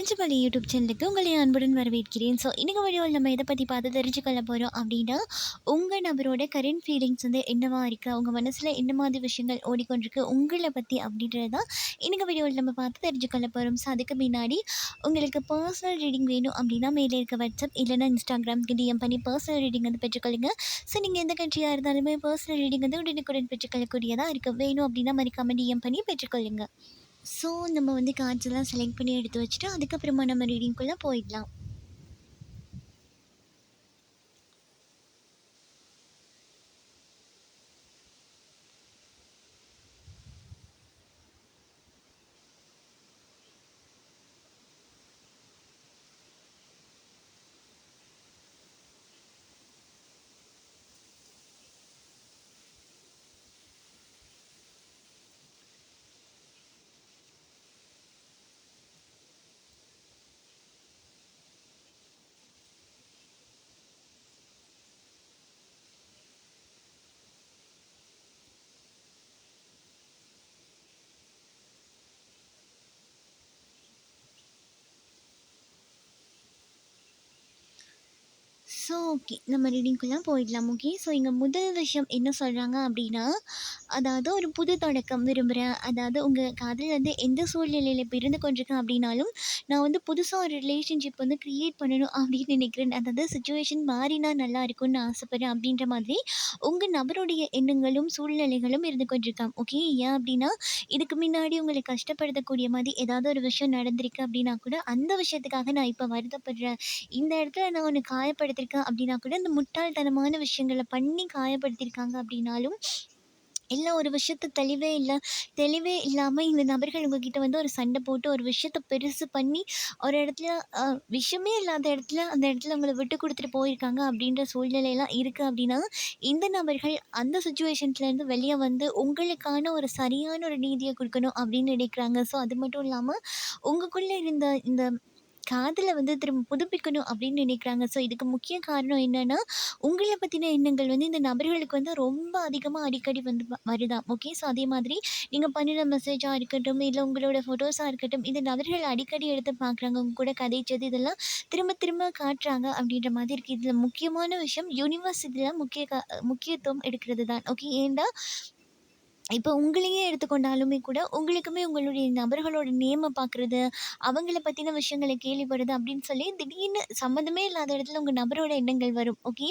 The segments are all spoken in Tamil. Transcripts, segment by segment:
பிரபஞ்சபலி யூடியூப் சேனலுக்கு உங்களை அன்புடன் வரவேற்கிறேன். ஸோ இன்னைக்கு வீடியோவில் நம்ம எதை பற்றி பார்த்து தெரிஞ்சுக்கொள்ள போகிறோம் அப்படின்னா உங்கள் நபரோட கரண்ட் ஃபீலிங்ஸ் வந்து என்னவா இருக்குது அவங்க மனசில் என்ன மாதிரி விஷயங்கள் ஓடிக்கொண்டிருக்கு? உங்களை பற்றி அப்படின்றது தான் இன்றைக்கி வீடியோவில் நம்ம பார்த்து தெரிஞ்சுக்கொள்ள போகிறோம் ஸோ அதுக்கு முன்னாடி உங்களுக்கு பர்சனல் ரீடிங் வேணும் அப்படின்னா மேலே இருக்க வாட்ஸ்அப் இல்லைனா இன்ஸ்டாகிராம்க்கு டிஎம் பண்ணி பர்சனல் ரீடிங் வந்து பெற்றுக்கொள்ளுங்க. ஸோ நீங்கள் எந்த கண்ட்ரியாக இருந்தாலுமே பர்சனல் ரீடிங் வந்து உடனுக்குடன் பெற்றுக்கொள்ளக்கூடியதாக இருக்குது வேணும் அப்படின்னா மறக்காமல் டிஎம் பண்ணி பெற்றுக்கொள்ளுங்க. ஸோ நம்ம வந்து கார்ட்ஸ் எல்லாம் செலக்ட் பண்ணி எடுத்து வச்சுட்டு அதுக்கப்புறமா நம்ம ரீடிங்குள்ளே போயிடலாம். ஸோ ஓகே நம்ம ரீடிங்குள்ளே போயிடலாம் ஓகே ஸோ இங்கே முதல் விஷயம் என்ன சொல்கிறாங்க அப்படின்னா அதாவது ஒரு புது தொடக்கம் விரும்புகிறேன் அதாவது உங்கள் காதல் வந்து எந்த சூழ்நிலையில் இப்போ இருந்து கொண்டிருக்கேன் அப்படின்னாலும் நான் வந்து புதுசாக ஒரு ரிலேஷன்ஷிப் வந்து க்ரியேட் பண்ணணும் அப்படின்னு நினைக்கிறேன். அதாவது சுச்சுவேஷன் மாறினா நல்லா இருக்கும்னு ஆசைப்பட்றேன் அப்படின்ற மாதிரி உங்கள் நபருடைய எண்ணங்களும் சூழ்நிலைகளும் இருந்து கொண்டிருக்கான் ஓகே ஏன் அப்படின்னா இதுக்கு முன்னாடி உங்களை கஷ்டப்படுத்தக்கூடிய மாதிரி ஏதாவது ஒரு விஷயம் நடந்திருக்கு அப்படின்னா கூட அந்த விஷயத்துக்காக நான் இப்போ வருத்தப்படுறேன். இந்த இடத்துல நான் ஒன்று காயப்படுத்திருக்கேன் அப்படின்னா கூட இந்த முட்டாள்தனமான விஷயங்களை பண்ணி காயப்படுத்தியிருக்காங்க அப்படின்னாலும் இல்லை ஒரு விஷயத்த தெளிவே இல்லை தெளிவே இல்லாமல் இந்த நபர்கள் உங்ககிட்ட வந்து ஒரு சண்டை போட்டு ஒரு விஷயத்த பெருசு பண்ணி ஒரு இடத்துல விஷயமே இல்லாத இடத்துல அந்த இடத்துல உங்களை விட்டு கொடுத்துட்டு போயிருக்காங்க அப்படின்ற சூழ்நிலையெல்லாம் இருக்குது அப்படின்னா இந்த நபர்கள் அந்த சுச்சுவேஷன்ஸ்லேருந்து வெளியே வந்து உங்களுக்கான ஒரு சரியான ஒரு நீதியை கொடுக்கணும் அப்படின்னு நினைக்கிறாங்க. ஸோ அது மட்டும் இல்லாமல் உங்களுக்குள்ளே இருந்த இந்த காதலை வந்து திரும்ப புதுப்பிக்கணும் அப்படின்னு நினைக்கிறாங்க. ஸோ இதுக்கு முக்கிய காரணம் என்னென்னா உங்களை பற்றின எண்ணங்கள் வந்து இந்த நபர்களுக்கு வந்து ரொம்ப அதிகமாக அடிக்கடி வந்து வருதான் ஓகே ஸோ அதே மாதிரி நீங்கள் பண்ணின மெசேஜாக இருக்கட்டும் இல்லை உங்களோட ஃபோட்டோஸாக இருக்கட்டும் இந்த நபர்கள் அடிக்கடி எடுத்து பார்க்குறாங்க உங்க கூட கதைச்சது இதெல்லாம் திரும்ப திரும்ப காட்டுறாங்க அப்படின்ற மாதிரி இருக்குது இதில் முக்கியமான விஷயம் யூனிவர்ஸ் இதில் முக்கிய கா முக்கியத்துவம் எடுக்கிறது தான் ஓகே ஏன்டா இப்போ உங்களையே எடுத்துக்கொண்டாலுமே கூட உங்களுக்குமே உங்களுடைய நபர்களோட நேமை பார்க்குறது அவங்கள பற்றின விஷயங்களை கேள்விப்படுறது அப்படின்னு சொல்லி திடீர்னு சம்மந்தமே இல்லாத இடத்துல உங்கள் நபரோட எண்ணங்கள் வரும். ஓகே?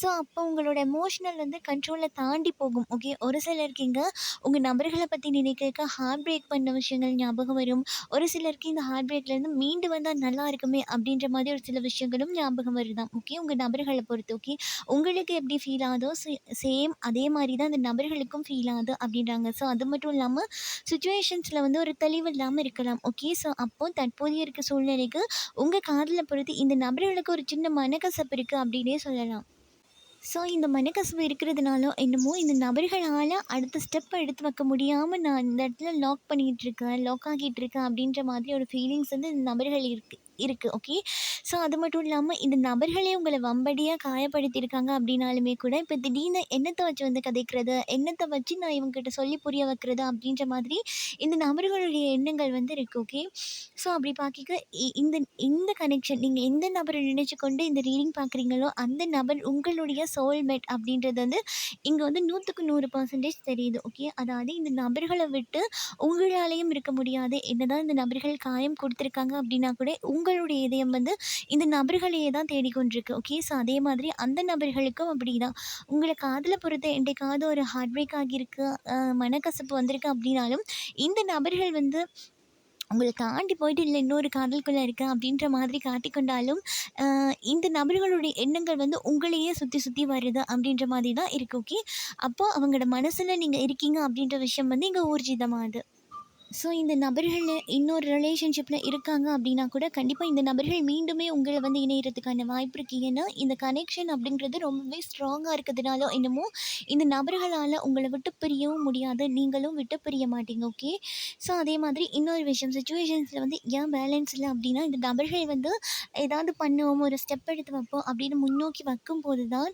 ஸோ அப்போ உங்களோட எமோஷ்னல் வந்து கண்ட்ரோலை தாண்டி போகும். ஓகே? ஒரு சிலருக்கு இங்கே உங்கள் நபர்களை பற்றி நினைக்கிறதுக்கு ஹார்ட் பிரேக் பண்ண விஷயங்கள் ஞாபகம் வரும். ஒரு சிலருக்கு இந்த ஹார்ட் பிரேக்லேருந்து மீண்டு வந்தால் நல்லா இருக்குமே அப்படின்ற மாதிரி ஒரு சில விஷயங்களும் ஞாபகம் வருதான் ஓகே? உங்கள் நபர்களை பொறுத்து. ஓகே? உங்களுக்கு எப்படி ஃபீல் ஆகுதோ சேம் அதே மாதிரி தான் அந்த நபர்களுக்கும் ஃபீல் ஆகுது அப்படின்றாங்க. ஸோ அது மட்டும் இல்லாமல் சுச்சுவேஷன்ஸில் வந்து ஒரு தெளிவு இல்லாமல் இருக்கலாம். ஓகே ஸோ அப்போது தற்போதைய இருக்க சூழ்நிலைக்கு உங்கள் காதலை பொறுத்து இந்த நபர்களுக்கு ஒரு சின்ன மனக்கசப்பு இருக்குது அப்படின்னே சொல்லலாம். ஸோ இந்த மனக்கசவு இருக்கிறதுனால என்னமோ இந்த நபர்களால் அடுத்த ஸ்டெப் எடுத்து வைக்க முடியாமல் நான் இந்த இடத்துல லாக் பண்ணிகிட்டு இருக்கேன் லாக் ஆகிட்டு இருக்கேன் அப்படின்ற மாதிரி ஒரு ஃபீலிங்ஸ் வந்து இந்த நபர்கள் இருக்குது இருக்குது ஓகே ஸோ அது மட்டும் இல்லாமல் இந்த நபர்களே உங்களை வம்படியாக காயப்படுத்தியிருக்காங்க அப்படின்னாலுமே கூட இப்போ திடீர்னு என்னத்தை வச்சு வந்து கதைக்கிறது என்னத்தை வச்சு நான் இவங்ககிட்ட சொல்லி புரிய வைக்கிறது அப்படின்ற மாதிரி இந்த நபர்களுடைய எண்ணங்கள் வந்து இருக்குது ஓகே ஸோ அப்படி பார்க்க இந்த இந்த கனெக்ஷன் நீங்கள் எந்த நபரை நினைச்சு கொண்டு இந்த ரீடிங் பார்க்குறீங்களோ அந்த நபர் உங்களுடைய சோல்மேட் அப்படின்றது வந்து இங்கே வந்து நூற்றுக்கு நூறு பர்சன்டேஜ் தெரியுது ஓகே அதாவது இந்த நபர்களை விட்டு உங்களாலேயும் இருக்க முடியாது என்னதான் இந்த நபர்கள் காயம் கொடுத்துருக்காங்க அப்படின்னா கூட உங்களுடைய இதயம் வந்து இந்த நபர்களையே தான் தேடிக்கொண்டிருக்கு. ஓகே ஸோ அதே மாதிரி அந்த நபர்களுக்கும் அப்படி தான் உங்களை காதலை பொறுத்த என்றைக்காவது ஒரு ஹார்ட் பிரேக் ஆகியிருக்கு மனக்கசப்பு வந்திருக்கு அப்படின்னாலும் இந்த நபர்கள் வந்து உங்களை தாண்டி போயிட்டு இல்லை இன்னொரு காதலுக்குள்ளே இருக்கேன் அப்படின்ற மாதிரி காட்டிக்கொண்டாலும் இந்த நபர்களுடைய எண்ணங்கள் வந்து உங்களையே சுற்றி சுற்றி வருது அப்படின்ற மாதிரி தான் இருக்குது ஓகே அப்போது அவங்களோட மனசில் நீங்கள் இருக்கீங்க அப்படின்ற விஷயம் வந்து இங்கே ஊர்ஜிதமாகுது. ஸோ இந்த நபர்கள் இன்னொரு ரிலேஷன்ஷிப்பில் இருக்காங்க அப்படின்னா கூட கண்டிப்பாக இந்த நபர்கள் மீண்டுமே உங்களை வந்து இணையறதுக்கான வாய்ப்பு இருக்குது ஏன்னா இந்த கனெக்ஷன் அப்படின்றது ரொம்பவே ஸ்ட்ராங்காக இருக்கிறதுனால என்னமோ இந்த நபர்களால் உங்களை விட்டு பிரியவும் முடியாது. நீங்களும் விட்டு பிரிய மாட்டீங்க ஓகே ஸோ அதே மாதிரி இன்னொரு விஷயம் சுச்சுவேஷன்ஸில் வந்து ஏன் பேலன்ஸ் இல்லை அப்படின்னா இந்த நபர்கள் வந்து ஏதாவது பண்ணுவோம் ஒரு ஸ்டெப் எடுத்து வைப்போம் அப்படின்னு முன்னோக்கி வைக்கும்போது தான்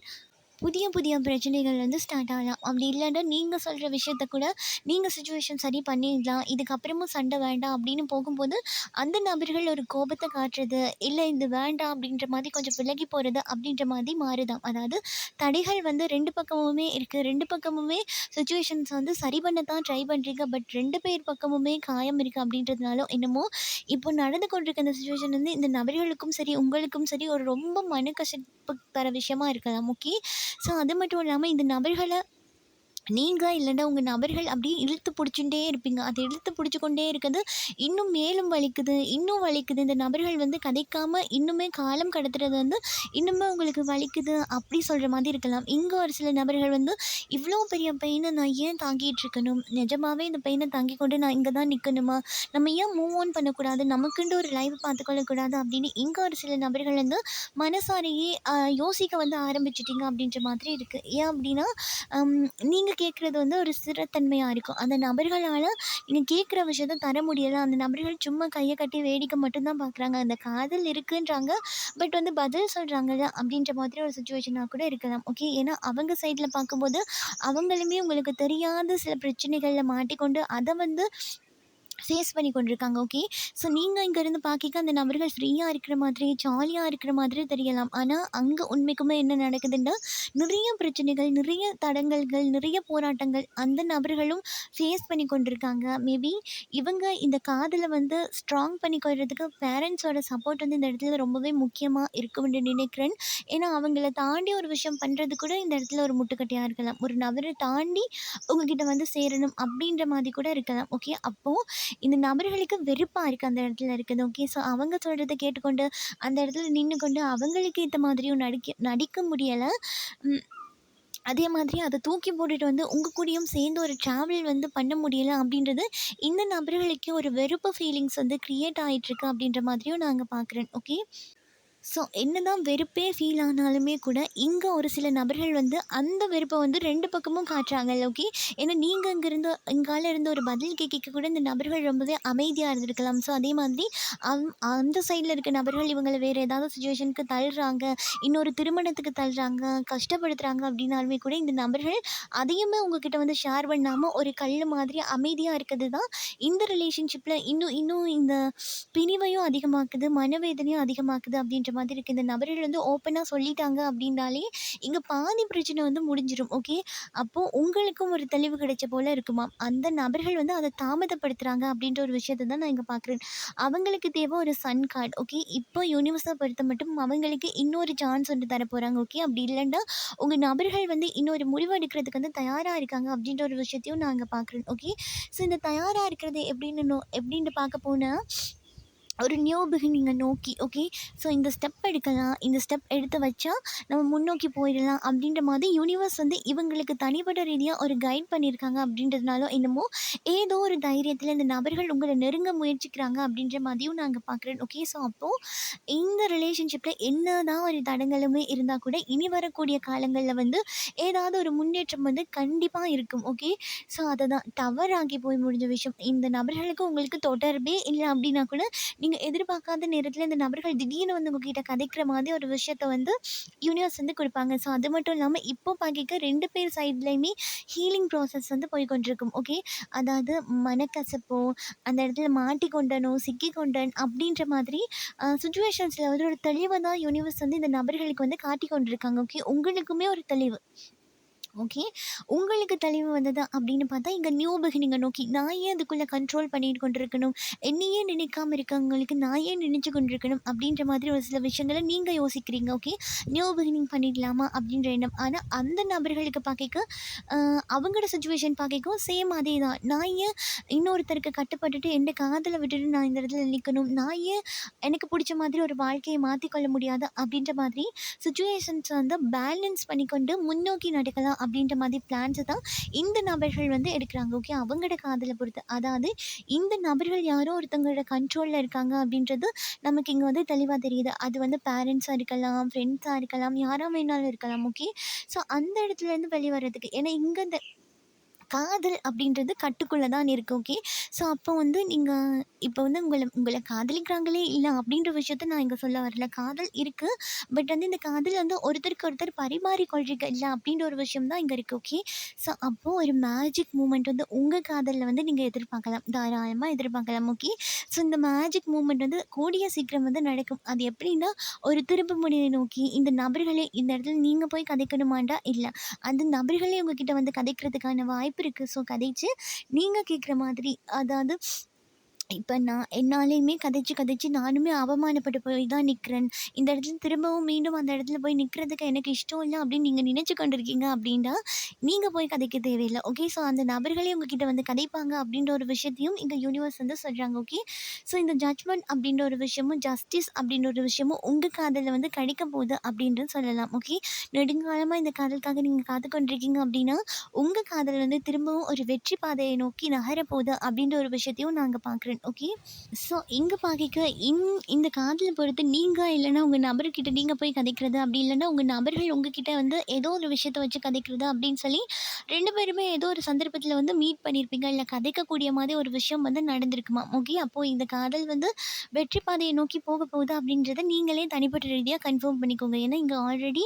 புதிய புதிய பிரச்சனைகள் வந்து ஸ்டார்ட் ஆகலாம். அப்படி இல்லைன்னா நீங்கள் சொல்கிற விஷயத்த கூட நீங்கள் சுச்சுவேஷன் சரி பண்ணிடலாம். இதுக்கப்புறமும் சண்டை வேண்டாம் அப்படின்னு போகும்போது அந்த நபர்கள் ஒரு கோபத்தை காட்டுறது இல்லை இது வேண்டாம் அப்படின்ற மாதிரி கொஞ்சம் விலகி போகிறது அப்படின்ற மாதிரி மாறுதான். அதாவது தடைகள் வந்து ரெண்டு பக்கமுமே இருக்குது ரெண்டு பக்கமுமே சுச்சுவேஷன்ஸ் வந்து சரி பண்ண தான் ட்ரை பண்ணுறீங்க பட் ரெண்டு பேர் பக்கமுமே காயம் இருக்குது அப்படின்றதுனால என்னமோ இப்போ நடந்து கொண்டிருக்க இந்த சுச்சுவேஷன் வந்து இந்த நபர்களுக்கும் சரி உங்களுக்கும் சரி ஒரு ரொம்ப மனக்கசப்பு தர விஷயமா இருக்கலாம். ஓகே ஸோ அது மட்டும் இல்லாமல் இந்த நபர்களை நீங்கள் இல்லைன்னா உங்கள் நபர்கள் அப்படியே இழுத்து பிடிச்சுட்டே இருப்பீங்க. அதை இழுத்து பிடிச்சி கொண்டே இருக்கிறது இன்னும் மேலும் வலிக்குது இன்னும் வலிக்குது. இந்த நபர்கள் வந்து கதைக்காமல் இன்னுமே காலம் கடத்துறது வந்து இன்னுமே உங்களுக்கு வலிக்குது அப்படி சொல்கிற மாதிரி இருக்கலாம். இங்கே ஒரு சில நபர்கள் வந்து இவ்வளோ பெரிய பெயினை நான் ஏன் தாங்கிட்டு இருக்கணும்? நிஜமாகவே இந்த பெயினை தாங்கி கொண்டு நான் இங்கே தான் நிற்கணுமா நம்ம ஏன் மூவ் ஆன் பண்ணக்கூடாது? நமக்குன்ட்டு ஒரு லைஃப் பார்த்துக்கொள்ளக்கூடாது அப்படின்னு இங்கே ஒரு சில நபர்கள் வந்து மனசாரையே யோசிக்க வந்து ஆரம்பிச்சிட்டிங்க அப்படின்ற மாதிரி இருக்குது ஏன் அப்படின்னா நீங்கள் கேட்குறது வந்து ஒரு சிறத்தன்மையாக இருக்கும். அந்த நபர்களால் நீங்கள் கேட்குற விஷயத்த தர முடியலை. அந்த நபர்கள் சும்மா கையை கட்டி வேடிக்கை மட்டும்தான் பார்க்குறாங்க அந்த காதல் இருக்குன்றாங்க. பட் வந்து பதில் சொல்கிறாங்கல்ல அப்படின்ற மாதிரி ஒரு சுச்சுவேஷனாக கூட இருக்கலாம். ஓகே ஏன்னா அவங்க சைடில் பார்க்கும்போது அவங்களுமே உங்களுக்கு தெரியாத சில பிரச்சனைகளில் மாட்டிக்கொண்டு அதை வந்து ஃபேஸ் பண்ணி கொண்டிருக்காங்க ஓகே ஸோ நீங்கள் இங்கேருந்து பார்க்க அந்த நபர்கள் ஃப்ரீயாக இருக்கிற மாதிரி ஜாலியாக இருக்கிற மாதிரி தெரியலாம். ஆனால் அங்கே உண்மைக்குமே என்ன நடக்குதுன்னா நிறைய பிரச்சனைகள் நிறைய தடங்கல்கள் நிறைய போராட்டங்கள் அந்த நபர்களும் ஃபேஸ் பண்ணி கொண்டிருக்காங்க. மேபி இவங்க இந்த காதலை வந்து ஸ்ட்ராங் பண்ணி கொள்றதுக்கு பேரண்ட்ஸோட சப்போர்ட் வந்து இந்த இடத்துல ரொம்பவே முக்கியமாக இருக்கும்னு நினைக்கிறேன். ஏன்னா அவங்கள தாண்டி ஒரு விஷயம் பண்ணுறது கூட இந்த இடத்துல ஒரு முட்டுக்கட்டையாக இருக்கலாம். ஒரு நபரை தாண்டி உங்ககிட்ட வந்து சேரணும் அப்படின்ற மாதிரி கூட இருக்கலாம் ஓகே அப்போது இந்த நபர்களுக்கு வெறுப்பாக இருக்குது அந்த இடத்துல இருக்குது ஓகே ஸோ அவங்க சொல்கிறத கேட்டுக்கொண்டு அந்த இடத்துல நின்று கொண்டு அவங்களுக்கு ஏற்ற மாதிரியும் நடிக்க நடிக்க முடியலை. அதே மாதிரி அதை தூக்கி போட்டுட்டு வந்து உங்கள் கூடயும் சேர்ந்து ஒரு ட்ராவல் வந்து பண்ண முடியல அப்படின்றது இந்த நபர்களுக்கு ஒரு வெறுப்பு ஃபீலிங்ஸ் வந்து க்ரியேட் ஆகிட்டுருக்கு அப்படின்ற மாதிரியும் நாங்கள் பார்க்குறேன் ஓகே ஸோ என்னதான் வெறுப்பே ஃபீல் ஆனாலுமே கூட இங்கே ஒரு சில நபர்கள் வந்து அந்த வெறுப்பை வந்து ரெண்டு பக்கமும் காட்டுறாங்க ஓகே ஏன்னா நீங்கள் இங்கேருந்து இங்கால இருந்து ஒரு பதில் கேட்க கூட இந்த நபர்கள் ரொம்பவே அமைதியாக இருந்திருக்கலாம். ஸோ அதே மாதிரி அந் அந்த சைடில் இருக்க நபர்கள் இவங்களை வேறு ஏதாவது சுச்சுவேஷனுக்கு தள்ளுறாங்க இன்னொரு திருமணத்துக்கு தள்ளுறாங்க கஷ்டப்படுத்துகிறாங்க அப்படின்னாலுமே கூட இந்த நபர்கள் அதையுமே உங்ககிட்ட வந்து ஷேர் பண்ணாமல் ஒரு கல் மாதிரி அமைதியாக இருக்கிறது தான் இந்த ரிலேஷன்ஷிப்பில் இன்னும் இன்னும் இந்த பிரிவையும் அதிகமாக்குது மனவேதனையும் அதிகமாக்குது அப்படின்ற மாதிரி இருக்குது இந்த நபர்கள் வந்து ஓப்பனாக சொல்லிட்டாங்க அப்படின்னாலே இங்கே பாதி பிரச்சனை வந்து முடிஞ்சிடும் ஓகே அப்போது உங்களுக்கும் ஒரு தெளிவு கிடைச்ச போல் இருக்குமா அந்த நபர்கள் வந்து அதை தாமதப்படுத்துகிறாங்க அப்படின்ற ஒரு விஷயத்தை தான் நான் இங்கே பார்க்குறேன். அவங்களுக்கு தேவை ஒரு சன் கார்டு ஓகே இப்போ யூனிவர்ஸை பொறுத்த மட்டும் அவங்களுக்கு இன்னொரு சான்ஸ் வந்து தரப்போகிறாங்க ஓகே அப்படி இல்லைன்னா உங்கள் நபர்கள் வந்து இன்னொரு முடிவு எடுக்கிறதுக்கு வந்து தயாராக இருக்காங்க அப்படின்ற ஒரு விஷயத்தையும் நான் அங்கே பார்க்குறேன் ஓகே ஸோ இந்த தயாராக இருக்கிறது எப்படின்னு எப்படின்னு பார்க்க போனால் ஒரு நியூ பிகினிங்கை நோக்கி ஓகே ஸோ இந்த ஸ்டெப் எடுக்கலாம் இந்த ஸ்டெப் எடுத்து வச்சா நம்ம முன்னோக்கி போயிடலாம் அப்படின்ற மாதிரி யூனிவர்ஸ் வந்து இவங்களுக்கு தனிப்பட்ட ரீதியாக ஒரு கைட் பண்ணியிருக்காங்க அப்படின்றதுனால என்னமோ ஏதோ ஒரு தைரியத்தில் இந்த நபர்கள் உங்களை நெருங்க முயற்சிக்கிறாங்க அப்படின்ற மாதிரியும் நாங்கள் பார்க்குறோம் ஓகே ஸோ அப்போது இந்த ரிலேஷன்ஷிப்பில் என்ன தான் ஒரு தடங்களுமே இருந்தால் கூட இனி வரக்கூடிய காலங்களில் வந்து ஏதாவது ஒரு முன்னேற்றம் வந்து கண்டிப்பாக இருக்கும் ஓகே ஸோ அதை தான் டவர் ஆகி போய் முடிஞ்ச விஷயம். இந்த நபர்களுக்கு உங்களுக்கு தொடர்பே இல்லை அப்படின்னா கூட நீங்கள் எதிர்பார்க்காத நேரத்தில் இந்த நபர்கள் திடீர்னு வந்து உங்ககிட்ட கதைக்கிற மாதிரி ஒரு விஷயத்த வந்து யூனிவர்ஸ் வந்து கொடுப்பாங்க. ஸோ அது மட்டும் இல்லாமல் இப்போ பார்க்க ரெண்டு பேர் சைட்லேயுமே ஹீலிங் ப்ராசஸ் வந்து போய் கொண்டிருக்கும். ஓகே அதாவது மனக்கசப்போ அந்த இடத்துல மாட்டிக்கொண்டனோ சிக்கிக்கொண்டன் அப்படின்ற மாதிரி சுச்சுவேஷன்ஸில் வந்து ஒரு தெளிவை தான் யூனிவர்ஸ் வந்து இந்த நபர்களுக்கு வந்து காட்டி கொண்டிருக்காங்க ஓகே உங்களுக்குமே ஒரு தெளிவு. ஓகே உங்களுக்கு தெளிவு வந்ததா? அப்படின்னு பார்த்தா இங்கே நியூ பிகினிங்கை நோக்கி நான் ஏன் அதுக்குள்ளே கண்ட்ரோல் பண்ணிட்டு கொண்டிருக்கணும்? என்னையே நினைக்காமல் இருக்கவங்களுக்கு நான் ஏன் நினச்சி கொண்டிருக்கணும்? அப்படின்ற மாதிரி ஒரு சில விஷயங்களை நீங்கள் யோசிக்கிறீங்க ஓகே நியூ பிகினிங் பண்ணிடலாமா? அப்படின்ற எண்ணம். ஆனால் அந்த நபர்களுக்கு பார்க்க அவங்களோட சுச்சுவேஷன் பார்க்கவும் சேம் அதே தான் நான் ஏன் இன்னொருத்தருக்கு கட்டுப்பட்டுட்டு எந்த காதில் விட்டுட்டு நான் இந்த இடத்துல நிற்கணும் நான் ஏன் எனக்கு பிடிச்ச மாதிரி ஒரு வாழ்க்கையை மாற்றிக்கொள்ள முடியாது? அப்படின்ற மாதிரி சுச்சுவேஷன்ஸ் வந்து பேலன்ஸ் பண்ணிக்கொண்டு முன்னோக்கி நடக்கலாம். அப்படின்ற மாதிரி பிளான்ஸை தான் இந்த நபர்கள் வந்து எடுக்கிறாங்க. ஓகே அவங்களோட காதலை பொறுத்து. அதாவது இந்த நபர்கள் யாரோ ஒருத்தவங்களோட கண்ட்ரோலில் இருக்காங்க அப்படின்றது நமக்கு இங்கே வந்து தெளிவாக தெரியுது. அது வந்து பேரண்ட்ஸாக இருக்கலாம் ஃப்ரெண்ட்ஸாக இருக்கலாம் யாராக வேணாலும் இருக்கலாம். ஓகே ஸோ அந்த இடத்துலேருந்து வெளியே வர்றதுக்கு ஏன்னா இங்கே இந்த காதல் அப்படின்றது கட்டுக்குள்ளே தான் இருக்குது ஓகே. ஸோ அப்போ வந்து நீங்கள் இப்போ வந்து உங்களை உங்களை காதலிக்கிறாங்களே இல்லை அப்படின்ற விஷயத்த நான் இங்கே சொல்ல வரல. காதல் இருக்குது பட் வந்து இந்த காதல் வந்து ஒருத்தருக்கு ஒருத்தர் பரிமாறிக்கொள்றீங்க இல்லை அப்படின்ற ஒரு விஷயம் தான் இங்கே இருக்குது ஓகே. ஸோ அப்போது ஒரு மேஜிக் மூமெண்ட் வந்து உங்கள் காதலில் வந்து நீங்கள் எதிர்பார்க்கலாம். தாராளமாக எதிர்பார்க்கலாம். ஓகே. ஸோ இந்த மேஜிக் மூமெண்ட் வந்து கூடிய சீக்கிரம் வந்து நடக்கும். அது எப்படின்னா, ஒரு திருப்பு முனையை நோக்கி இந்த நபர்களே இந்த இடத்துல நீங்கள் போய் கதைக்கணுமாண்டா இல்லை அந்த நபர்களே உங்ககிட்ட வந்து கதைக்கிறதுக்கான வாய்ப்பு இருக்குது ஸோ கதைச்சு நீங்கள் கேட்குற மாதிரி அதாவது இப்போ நான் என்னாலேயுமே கதைச்சு கதைச்சு நானுமே அவமானப்பட்டு போய் தான் நிற்கிறேன் இந்த இடத்துல திரும்பவும் மீண்டும் அந்த இடத்துல போய் நிற்கிறதுக்கு எனக்கு இஷ்டம் இல்லை அப்படின்னு நீங்கள் நினச்சி கொண்டிருக்கீங்க அப்படின்னா, நீங்கள் போய் கதைக்க தேவையில்லை ஓகே. ஸோ அந்த நபர்களே உங்ககிட்ட வந்து கதைப்பாங்க அப்படின்ற ஒரு விஷயத்தையும் இங்கே யூனிவர்ஸ் வந்து சொல்கிறாங்க ஓகே. ஸோ இந்த ஜட்ஜ்மெண்ட் அப்படின்ற ஒரு விஷயமும், ஜஸ்டிஸ் அப்படின்ற ஒரு விஷயமும் உங்கள் காதலில் வந்து கிடைக்க போகுது அப்படின்றது சொல்லலாம். ஓகே. நெடுங்காலமாக இந்த காதலுக்காக நீங்கள் காத்து கொண்டிருக்கீங்க அப்படின்னா, உங்கள் காதல் வந்து திரும்பவும் ஒரு வெற்றி பாதையை நோக்கி நகரப்போகுது அப்படின்ற ஒரு விஷயத்தையும் நாங்கள் பார்க்குறோம் பார்க்குறேன். ஓகே. ஸோ எங்கள் பாக்கிக்க இன் இந்த காதலை பொறுத்து நீங்கள் இல்லைன்னா உங்கள் நபர்கிட்ட நீங்கள் போய் கதைக்கிறது, அப்படி இல்லைன்னா உங்கள் நபர்கள் உங்ககிட்ட வந்து ஏதோ ஒரு விஷயத்த வச்சு கதைக்கிறது அப்படின்னு சொல்லி ரெண்டு பேருமே ஏதோ ஒரு சந்தர்ப்பத்தில் வந்து மீட் பண்ணியிருப்பீங்க. இல்லை கதைக்கக்கூடிய மாதிரி ஒரு விஷயம் வந்து நடந்திருக்குமா ஓகே. அப்போது இந்த காதல் வந்து வெற்றி பாதையை நோக்கி போக போகுது அப்படின்றத நீங்களே தனிப்பட்ட ரீதியாக கன்ஃபார்ம் பண்ணிக்கோங்க. ஏன்னா இங்கே ஆல்ரெடி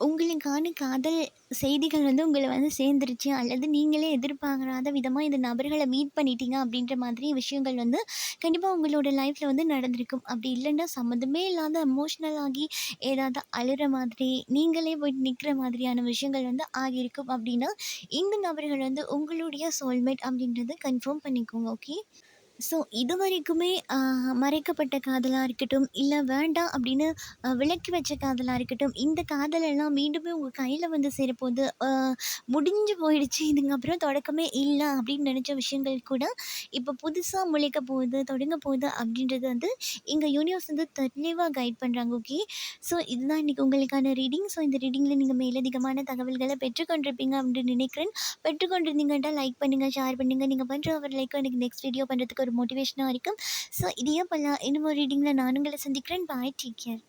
உங்களுக்கான காதல் செய்திகள் வந்து உங்களை வந்து சேர்ந்துருச்சு. அல்லது நீங்களே எதிர்பாராத விதமாக இந்த நபர்களை மீட் பண்ணிட்டீங்க அப்படின்ற மாதிரி விஷயங்கள் வந்து கண்டிப்பாக உங்களோட லைஃப்பில் வந்து நடந்திருக்கும். அப்படி இல்லைன்னா சம்மந்தமே இல்லாத எமோஷ்னலாகி ஆகி ஏதாவது அழுகிற மாதிரி, நீங்களே போயிட்டு நிற்கிற மாதிரியான விஷயங்கள் வந்து ஆகியிருக்கும் அப்படின்னா, இந்த நபர்கள் வந்து உங்களுடைய சோல்மேட் அப்படின்றத கன்ஃபார்ம் பண்ணிக்கோங்க. ஓகே. ஸோ இது வரைக்குமே மறைக்கப்பட்ட காதலாக இருக்கட்டும், இல்லை வேண்டாம் அப்படின்னு விளக்கி விலக்கி வச்ச காதலாக இருக்கட்டும், இந்த காதலெல்லாம் மீண்டுமே உங்கள் கையில் வந்து சேரப்போது. முடிஞ்சு போயிடுச்சு. இதுக்கப்புறம் தொடக்கமே இல்லை அப்படின்னு நினச்ச விஷயங்கள் கூட இப்போ புதுசாக முளைக்க போகுது, தொடங்க போகுது அப்படின்றது வந்து எங்கள் யூனிவர்ஸ் வந்து தெளிவாக கைட் பண்ணுறாங்க ஓகே. ஸோ இதுதான் இன்றைக்கி உங்களுக்கான ரீடிங். ஸோ இந்த ரீடிங்கில் நீங்கள் மேலதிகமான தகவல்களை பெற்றுக்கொண்டிருப்பீங்க அப்படின்னு நினைக்கிறேன். பெற்றுக்கொண்டிருந்தீங்கன்னா லைக் பண்ணுங்கள் ஷேர் பண்ணுங்கள் நீங்கள் பண்ணுற ஒரு லைக் எனக்கு நெக்ஸ்ட் வீடியோ பண்ணுறதுக்கு ஒரு மோட்டிவேஷனா இருக்கும். ஸோ இதே போல இன்னும் ஒரு ரீடிங்ல நான் சந்திக்கிறேன். பாய். Take care.